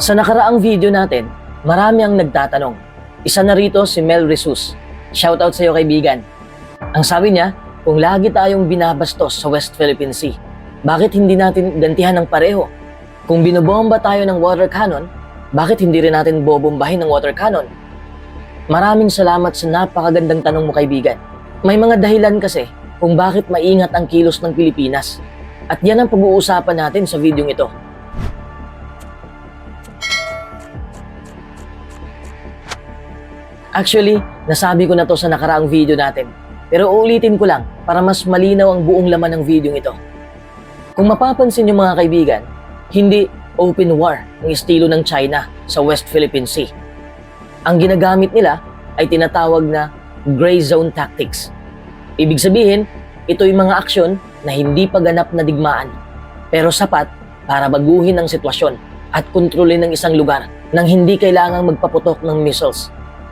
Sa nakaraang video natin, marami ang nagtatanong. Isa na rito si Mel Resus. Shoutout sa iyo kaibigan. Ang sabi niya, kung lagi tayong binabastos sa West Philippine Sea, bakit hindi natin gantihan ng pareho? Kung binobomba tayo ng water cannon, bakit hindi rin natin bobombahin ng water cannon? Maraming salamat sa napakagandang tanong mo kaibigan. May mga dahilan kasi kung bakit maingat ang kilos ng Pilipinas. At yan ang pag-uusapan natin sa video ito. Actually, nasabi ko na to sa nakaraang video natin. Pero uulitin ko lang para mas malinaw ang buong laman ng video ito. Kung mapapansin niyo mga kaibigan, hindi open war ang estilo ng China sa West Philippine Sea. Ang ginagamit nila ay tinatawag na gray zone tactics. Ibig sabihin, ito yung mga aksyon na hindi pa ganap na digmaan, pero sapat para baguhin ang sitwasyon at kontrolin ng isang lugar nang hindi kailangang magpaputok ng missiles.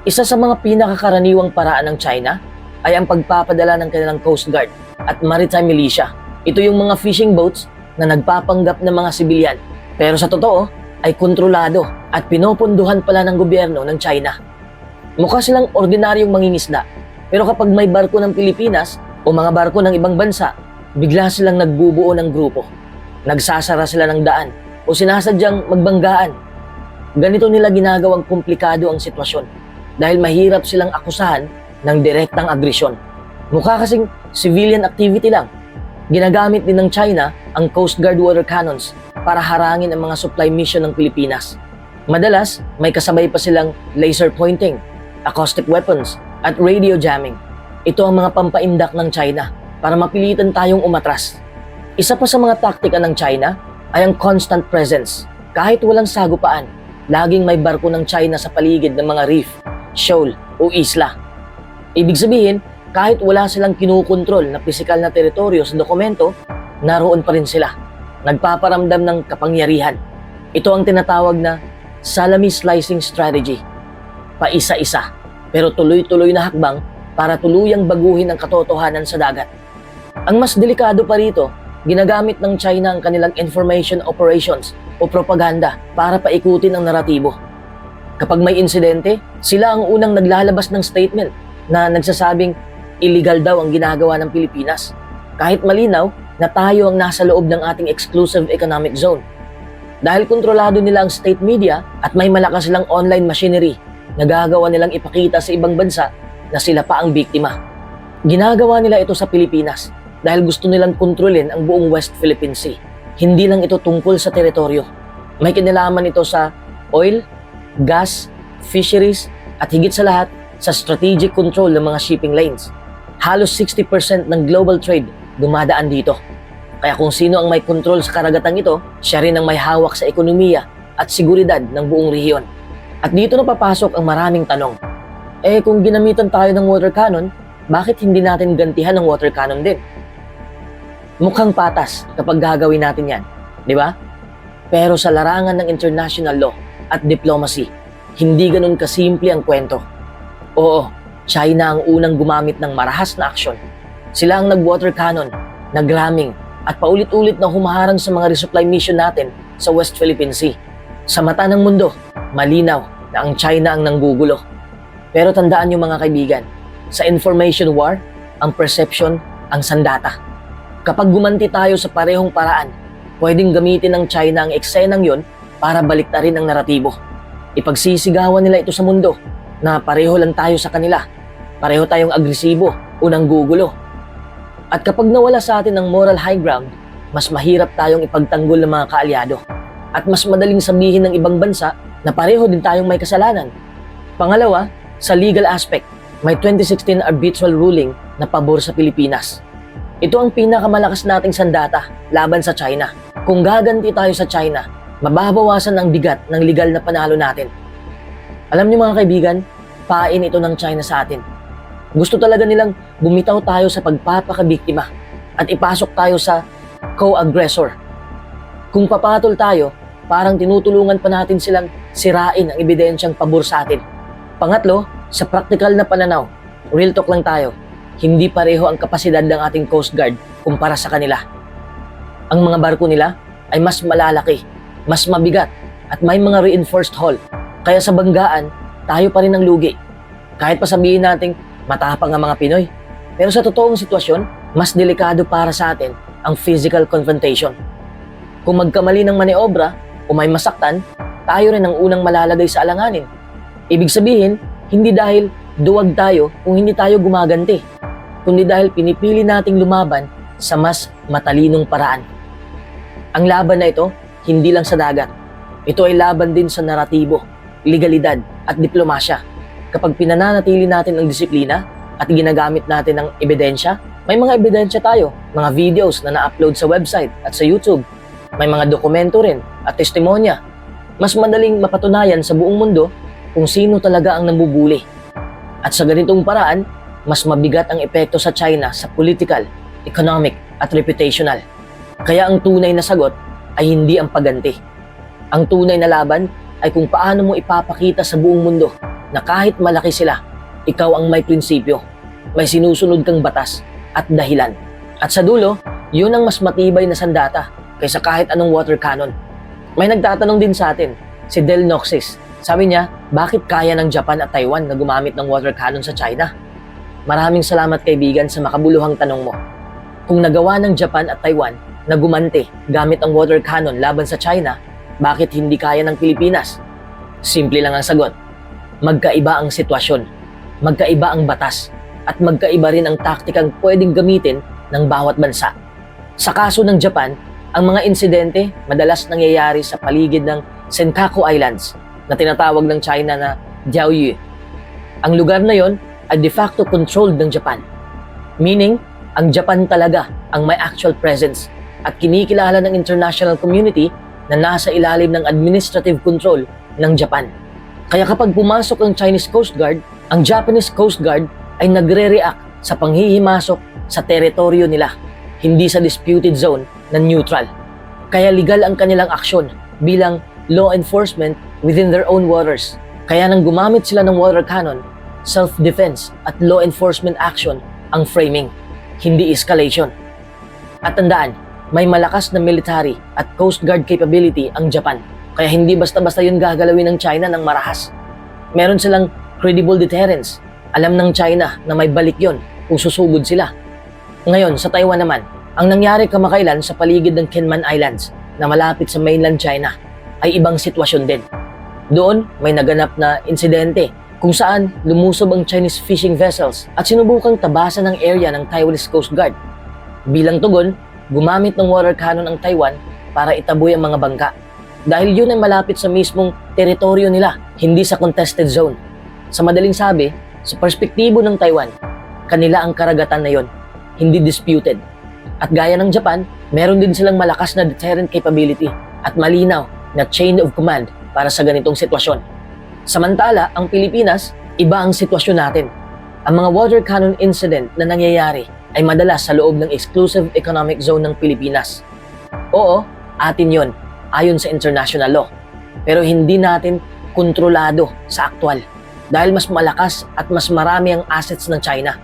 Isa sa mga pinakakaraniwang paraan ng China ay ang pagpapadala ng kanilang Coast Guard at Maritime Militia. Ito yung mga fishing boats na nagpapanggap ng mga sibilyan. Pero sa totoo, ay kontrolado at pinoponduhan pala ng gobyerno ng China. Mukha silang ordinaryong mangingisda, pero kapag may barko ng Pilipinas o mga barko ng ibang bansa, bigla silang nagbubuo ng grupo. Nagsasara sila ng daan o sinasadyang magbanggaan. Ganito nila ginagawang komplikado ang sitwasyon dahil mahirap silang akusahan ng direktang agresyon. Mukha kasing civilian activity lang. Ginagamit din ng China ang Coast Guard water cannons para harangin ang mga supply mission ng Pilipinas. Madalas, may kasabay pa silang laser pointing, acoustic weapons, at radio jamming. Ito ang mga pampaindak ng China para mapilitan tayong umatras. Isa pa sa mga taktika ng China ay ang constant presence. Kahit walang sagupaan, laging may barko ng China sa paligid ng mga reef, shoal o isla. Ibig sabihin, kahit wala silang kinukontrol na pisikal na teritoryo sa dokumento, naroon pa rin sila. Nagpaparamdam ng kapangyarihan. Ito ang tinatawag na salami slicing strategy. Paisa-isa, pero tuloy-tuloy na hakbang para tuluyang baguhin ang katotohanan sa dagat. Ang mas delikado pa rito, ginagamit ng China ang kanilang information operations o propaganda para paikutin ang naratibo. Kapag may insidente, sila ang unang naglalabas ng statement na nagsasabing illegal daw ang ginagawa ng Pilipinas. Kahit malinaw na tayo ang nasa loob ng ating exclusive economic zone. Dahil kontrolado nila ang state media at may malakas silang online machinery, nagagawa nilang ipakita sa ibang bansa na sila pa ang biktima. Ginagawa nila ito sa Pilipinas dahil gusto nilang kontrolin ang buong West Philippine Sea. Hindi lang ito tungkol sa teritoryo. May kinalaman ito sa oil, gas, fisheries, at higit sa lahat, sa strategic control ng mga shipping lanes. Halos 60% ng global trade dumadaan dito. Kaya kung sino ang may control sa karagatang ito, siya rin ang may hawak sa ekonomiya at seguridad ng buong rehiyon. At dito na papasok ang maraming tanong. Eh kung ginamitan tayo ng water cannon, bakit hindi natin gantihan ng water cannon din? Mukhang patas kapag gagawin natin yan, di ba? Pero sa larangan ng international law at diplomacy, hindi ganun kasimple ang kwento. Oo, China ang unang gumamit ng marahas na aksyon. Sila ang nag-water cannon, nag-ramming, at paulit-ulit na humaharang sa mga resupply mission natin sa West Philippine Sea. Sa mata ng mundo, malinaw na ang China ang nanggugulo. Pero tandaan niyo mga kaibigan, sa information war, ang perception ang sandata. Kapag gumanti tayo sa parehong paraan, pwedeng gamitin ng China ang eksenang yon para baliktarin ang naratibo. Ipagsisigawan nila ito sa mundo na pareho lang tayo sa kanila. Pareho tayong agresibo o nanggugulo. At kapag nawala sa atin ang moral high ground, mas mahirap tayong ipagtanggol ng mga kaalyado. At mas madaling sabihin ng ibang bansa na pareho din tayong may kasalanan. Pangalawa, sa legal aspect, may 2016 arbitral ruling na pabor sa Pilipinas. Ito ang pinakamalakas nating sandata laban sa China. Kung gaganti tayo sa China, mababawasan ang bigat ng legal na panalo natin. Alam niyo mga kaibigan, pain ito ng China sa atin. Gusto talaga nilang bumitaw tayo sa pagpapakabiktima at ipasok tayo sa co-aggressor. Kung papatol tayo, parang tinutulungan pa natin silang sirain ang ebidensyang pabor sa atin. Pangatlo, sa praktikal na pananaw, real talk lang tayo, hindi pareho ang kapasidad ng ating Coast Guard kumpara sa kanila. Ang mga barko nila ay mas malalaki, mas mabigat, at may mga reinforced hull. Kaya sa banggaan, tayo pa rin ang lugi. Kahit pa sabihin nating matapang ang mga Pinoy. Pero sa totoong sitwasyon, mas delikado para sa atin ang physical confrontation. Kung magkamali ng maniobra o may masaktan, tayo rin ang unang malalagay sa alanganin. Ibig sabihin, hindi dahil duwag tayo kung hindi tayo gumaganti, kundi dahil pinipili nating lumaban sa mas matalinong paraan. Ang laban na ito, hindi lang sa dagat. Ito ay laban din sa naratibo, legalidad at diplomasya. Kapag pinananatili natin ang disiplina at ginagamit natin ang ebidensya, may mga ebidensya tayo, mga videos na na-upload sa website at sa YouTube. May mga dokumento rin at testimonya. Mas madaling mapatunayan sa buong mundo kung sino talaga ang nambubuli. At sa ganitong paraan, mas mabigat ang epekto sa China sa political, economic at reputational. Kaya ang tunay na sagot ay hindi ang pagganti. Ang tunay na laban ay kung paano mo ipapakita sa buong mundo na kahit malaki sila, ikaw ang may prinsipyo, may sinusunod kang batas at dahilan. At sa dulo, yun ang mas matibay na sandata kaysa kahit anong water cannon. May nagtatanong din sa atin, si Del Noxis. Sabi niya, bakit kaya ng Japan at Taiwan na gumamit ng water cannon sa China? Maraming salamat kaibigan sa makabuluhang tanong mo. Kung nagawa ng Japan at Taiwan na gumante gamit ang water cannon laban sa China, bakit hindi kaya ng Pilipinas? Simple lang ang sagot. Magkaiba ang sitwasyon, magkaiba ang batas, at magkaiba rin ang taktikang pwedeng gamitin ng bawat bansa. Sa kaso ng Japan, ang mga insidente madalas nangyayari sa paligid ng Senkaku Islands na tinatawag ng China na Diaoyu. Ang lugar na yon ay de facto controlled ng Japan. Meaning, ang Japan talaga ang may actual presence at kinikilala ng international community na nasa ilalim ng administrative control ng Japan. Kaya kapag pumasok ang Chinese Coast Guard, ang Japanese Coast Guard ay nagre-react sa panghihimasok sa teritoryo nila, hindi sa disputed zone na neutral. Kaya legal ang kanilang aksyon bilang law enforcement within their own waters. Kaya nang gumamit sila ng water cannon, self-defense at law enforcement action ang framing, hindi escalation. At tandaan, may malakas na military at coast guard capability ang Japan. Kaya hindi basta-basta yun gagalawin ng China ng marahas. Meron silang credible deterrence. Alam ng China na may balik yon kung susugod sila. Ngayon, sa Taiwan naman, ang nangyari kamakailan sa paligid ng Kinmen Islands na malapit sa mainland China ay ibang sitwasyon din. Doon, may naganap na insidente kung saan lumusob ang Chinese fishing vessels at sinubukang tabasan ng area ng Taiwanese Coast Guard. Bilang tugon, gumamit ng water cannon ang Taiwan para itaboy ang mga bangka. Dahil yun ay malapit sa mismong teritoryo nila, hindi sa contested zone. Sa madaling sabi, sa perspektibo ng Taiwan, kanila ang karagatan na yon, hindi disputed. At gaya ng Japan, meron din silang malakas na deterrent capability at malinaw na chain of command para sa ganitong sitwasyon. Samantala, ang Pilipinas, iba ang sitwasyon natin. Ang mga water cannon incident na nangyayari ay madalas sa loob ng exclusive economic zone ng Pilipinas. Oo, atin yon ayon sa international law. Pero hindi natin kontrolado sa aktwal dahil mas malakas at mas marami ang assets ng China.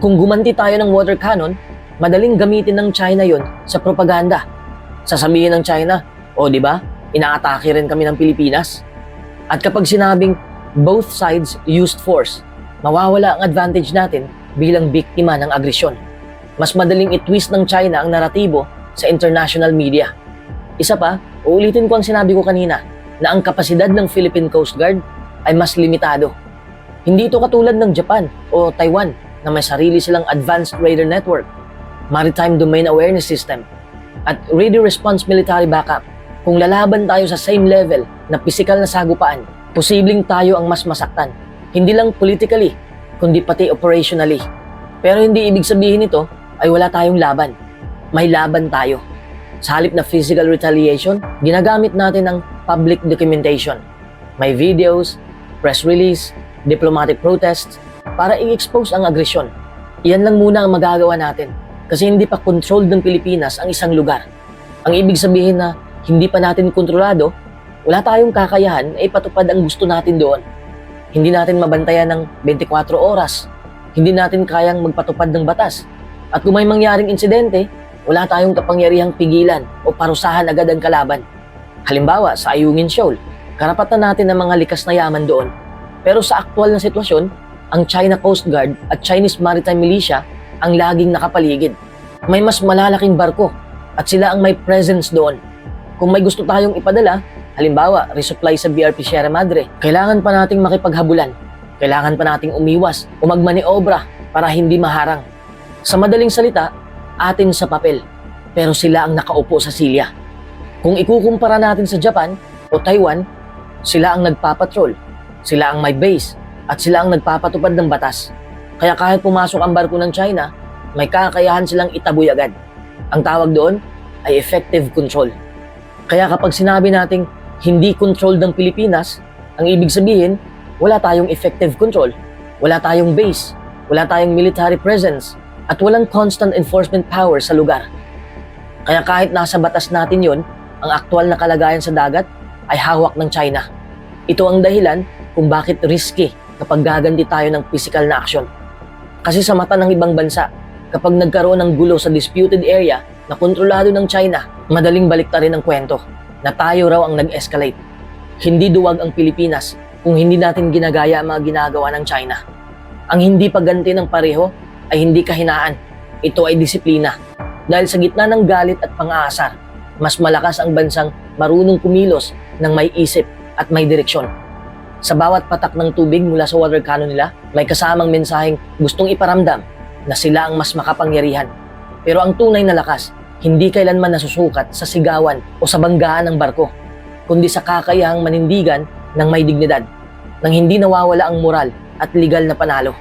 Kung gumanti tayo ng water cannon, madaling gamitin ng China yon sa propaganda. Sasabihin ng China, o di ba, inaatake rin kami ng Pilipinas. At kapag sinabing both sides used force, mawawala ang advantage natin bilang biktima ng agresyon. Mas madaling itwist ng China ang naratibo sa international media. Isa pa, uulitin ko ang sinabi ko kanina na ang kapasidad ng Philippine Coast Guard ay mas limitado. Hindi ito katulad ng Japan o Taiwan na may sarili silang advanced radar network, maritime domain awareness system, at radio response military backup. Kung lalaban tayo sa same level na pisikal na sagupaan, posibleng tayo ang mas masaktan. Hindi lang politically, kundi pati operationally. Pero hindi ibig sabihin nito ay wala tayong laban. May laban tayo. Sa halip na physical retaliation, ginagamit natin ang public documentation. May videos, press release, diplomatic protests para i-expose ang agresyon. Iyan lang muna ang magagawa natin kasi hindi pa controlled ng Pilipinas ang isang lugar. Ang ibig sabihin na hindi pa natin kontrolado, wala tayong kakayahan na ipatupad ang gusto natin doon. Hindi natin mabantayan ng 24 oras. Hindi natin kayang magpatupad ng batas. At kung may mangyaring insidente, wala tayong kapangyarihang pigilan o parusahan agad ang kalaban. Halimbawa, sa Ayungin Shoal, karapatan natin ng mga likas na yaman doon. Pero sa aktual na sitwasyon, ang China Coast Guard at Chinese Maritime Militia ang laging nakapaligid. May mas malalaking barko at sila ang may presence doon. Kung may gusto tayong ipadala, halimbawa, resupply sa BRP Sierra Madre, kailangan pa nating makipaghabulan. Kailangan pa nating umiwas o magmaniobra para hindi maharang. Sa madaling salita, atin sa papel, pero sila ang nakaupo sa silya. Kung ikukumpara natin sa Japan o Taiwan, sila ang nagpapatrol, sila ang may base, at sila ang nagpapatupad ng batas. Kaya kahit pumasok ang barko ng China, may kakayahan silang itaboy agad. Ang tawag doon ay effective control. Kaya kapag sinabi nating hindi controlled ng Pilipinas, ang ibig sabihin, wala tayong effective control, wala tayong base, wala tayong military presence, at walang constant enforcement power sa lugar. Kaya kahit nasa batas natin yon, ang aktual na kalagayan sa dagat ay hawak ng China. Ito ang dahilan kung bakit risky kapag gaganti tayo ng physical na aksyon. Kasi sa mata ng ibang bansa, kapag nagkaroon ng gulo sa disputed area na kontrolado ng China, madaling baliktarin ang kwento na tayo raw ang nag-escalate. Hindi duwag ang Pilipinas kung hindi natin ginagaya ang mga ginagawa ng China. Ang hindi pagganti ng pareho ay hindi kahinaan. Ito ay disiplina. Dahil sa gitna ng galit at pang-aasar, mas malakas ang bansang marunong kumilos ng may isip at may direksyon. Sa bawat patak ng tubig mula sa water cannon nila, may kasamang mensaheng gustong iparamdam na sila ang mas makapangyarihan. Pero ang tunay na lakas, hindi kailanman nasusukat sa sigawan o sa banggaan ng barko, kundi sa kakayahang manindigan ng may dignidad, nang hindi nawawala ang moral at legal na panalo.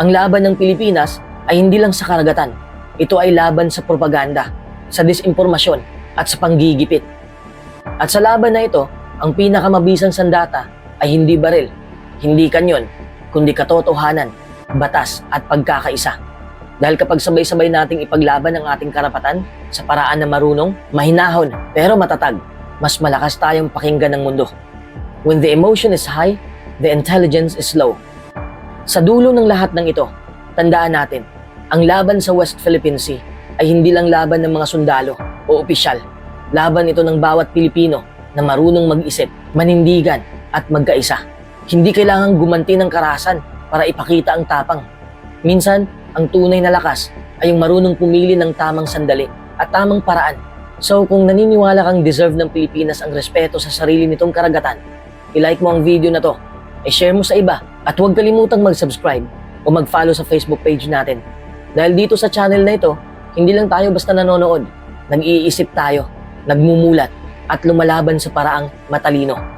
Ang laban ng Pilipinas ay hindi lang sa karagatan, ito ay laban sa propaganda, sa disinformasyon at sa panggigipit. At sa laban na ito, ang pinakamabisang sandata ay hindi baril, hindi kanyon, kundi katotohanan, batas at pagkakaisa. Dahil kapag sabay-sabay nating ipaglaban ang ating karapatan sa paraan na marunong, mahinahon pero matatag, mas malakas tayong pakinggan ng mundo. When the emotion is high, the intelligence is low. Sa dulo ng lahat ng ito, tandaan natin, ang laban sa West Philippine Sea ay hindi lang laban ng mga sundalo o opisyal. Laban ito ng bawat Pilipino na marunong mag-isip, manindigan at magkaisa. Hindi kailangang gumanti ng karahasan para ipakita ang tapang. Minsan, ang tunay na lakas ay yung marunong pumili ng tamang sandali at tamang paraan. So kung naniniwala kang deserve ng Pilipinas ang respeto sa sarili nitong karagatan, ilike mo ang video na to, i-share mo sa iba at huwag kalimutang mag-subscribe o mag-follow sa Facebook page natin. Dahil dito sa channel na ito, hindi lang tayo basta nanonood, nag-iisip tayo, nagmumulat at lumalaban sa paraang matalino.